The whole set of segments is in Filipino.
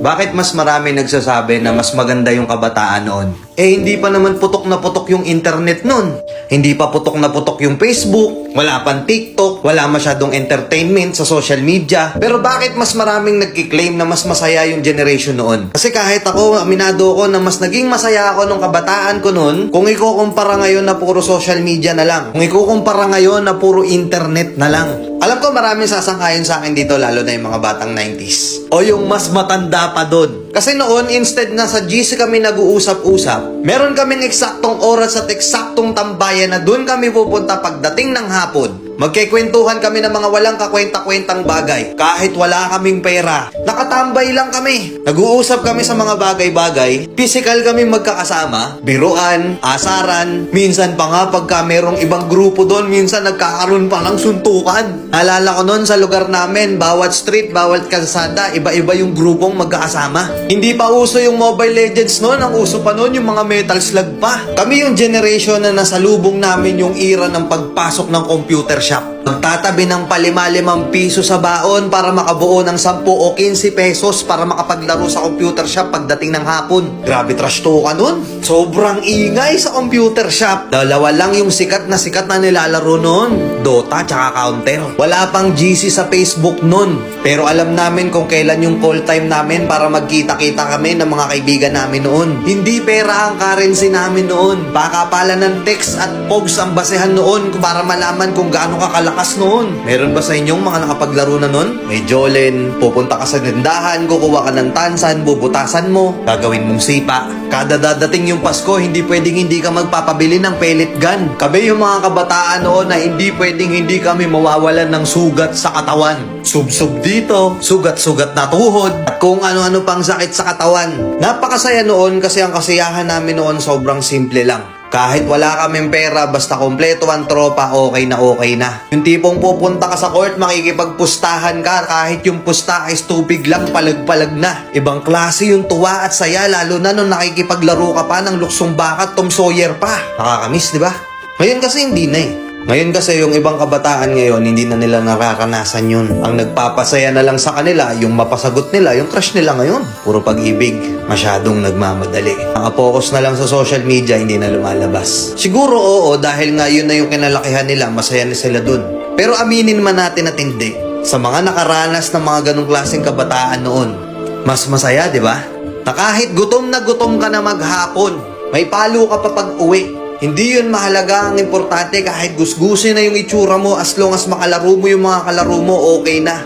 Bakit mas marami nagsasabi na mas maganda yung kabataan noon? Eh hindi pa naman putok na putok yung internet noon. Hindi pa putok na putok yung Facebook, wala pang TikTok, wala masyadong entertainment sa social media. Pero bakit mas maraming nagkiklaim na mas masaya yung generation noon? Kasi kahit ako, aminado ko na mas naging masaya ako nung kabataan ko noon kung ikukumpara ngayon na puro social media na lang. Kung ikukumpara ngayon na puro internet na lang. Alam ko maraming sasangkayon sa akin dito lalo na yung mga batang 90s. O yung mas matanda pa doon. Kasi noon, instead na sa GC kami nag-uusap-usap, meron kaming eksaktong oras at eksaktong tambayan na doon kami pupunta pagdating ng hapon. Magkikwentuhan kami ng mga walang kakwenta-kwentang bagay. Kahit wala kaming pera, nakatambay lang kami. Nag-uusap kami sa mga bagay-bagay. Physical kami magkakasama. Biruan, asaran. Minsan pa nga pagka merong ibang grupo doon, minsan nagkakaroon pa ng suntukan. Naalala ko noon sa lugar namin, bawat street, bawat kalsada, iba-iba yung grupong magkakasama. Hindi pa uso yung Mobile Legends noon. Ang uso pa noon yung mga Metal Slug pa. Kami yung generation na nasalubong namin yung era ng pagpasok ng computer shop. Magtatabi ng palima-limang piso sa baon para makabuo ng 10 o 15 pesos para makapaglaro sa computer shop pagdating ng hapon. Grabe trash to ka nun. Sobrang ingay sa computer shop. Dalawa lang yung sikat na sikat na nilalaro nun. Dota tsaka Counter. Wala pang GC sa Facebook nun. Pero alam namin kung kailan yung call time namin para magkita-kita kami ng mga kaibigan namin noon. Hindi pera ang currency namin noon. Baka pala ng text at pogs ang basehan noon para malaman kung gaano ka kalakas noon. Meron ba sa inyong mga nakapaglaro na noon? May Jolen, pupunta ka sa tindahan, kukuha ka ng tansan, bubutasan mo, gagawin mong sipa. Kada dadating yung Pasko, hindi pwedeng hindi ka magpapabili ng pellet gun. Kabe yung mga kabataan noon na hindi pwedeng hindi kami mawawalan ng sugat sa katawan. Sub-sub dito, sugat-sugat na tuhod, at kung ano-ano pang sakit sa katawan. Napakasaya noon kasi ang kasiyahan namin noon sobrang simple lang. Kahit wala kaming pera, basta kompleto ang tropa, okay na okay na. Yung tipong pupunta ka sa court, makikipagpustahan ka, kahit yung pusta is tubig lang, palag-palag na. Ibang klase yung tuwa at saya, lalo na nung nakikipaglaro ka pa ng luksong baka Tom Sawyer pa. Nakakamiss, di ba? Ngayon kasi hindi na eh. Ngayon kasi yung ibang kabataan ngayon, hindi na nila nararanasan yun. Ang nagpapasaya na lang sa kanila, yung mapasagot nila, yung crush nila ngayon. Puro pag-ibig, masyadong nagmamadali. Nakapokus na lang sa social media, hindi na lumalabas. Siguro oo, dahil nga yun na yung kinalakihan nila, masaya na sila dun. Pero aminin man natin at hindi, sa mga nakaranas ng mga ganong klaseng kabataan noon, mas masaya, di ba? Na kahit gutom na gutom ka na maghapon, may palo ka pa pag uwi. Hindi yun mahalaga. Ang importante kahit gusgusin na yung itsura mo as long as makalaro mo yung mga kalaro mo, okay na.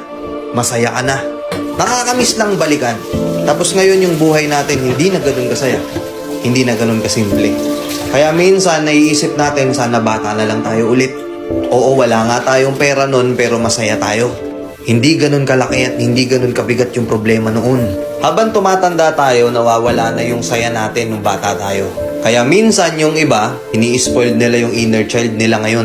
Masaya ka na. Nakakamiss lang balikan. Tapos ngayon yung buhay natin hindi na ganun kasaya. Hindi na ganun kasimple. Kaya minsan naiisip natin sana bata na lang tayo ulit. Oo, wala nga tayong pera nun pero masaya tayo. Hindi ganun kalaki at hindi ganun kabigat yung problema noon. Habang tumatanda tayo, nawawala na yung saya natin nung bata tayo. Kaya minsan yung iba, ini-spoiled nila yung inner child nila ngayon.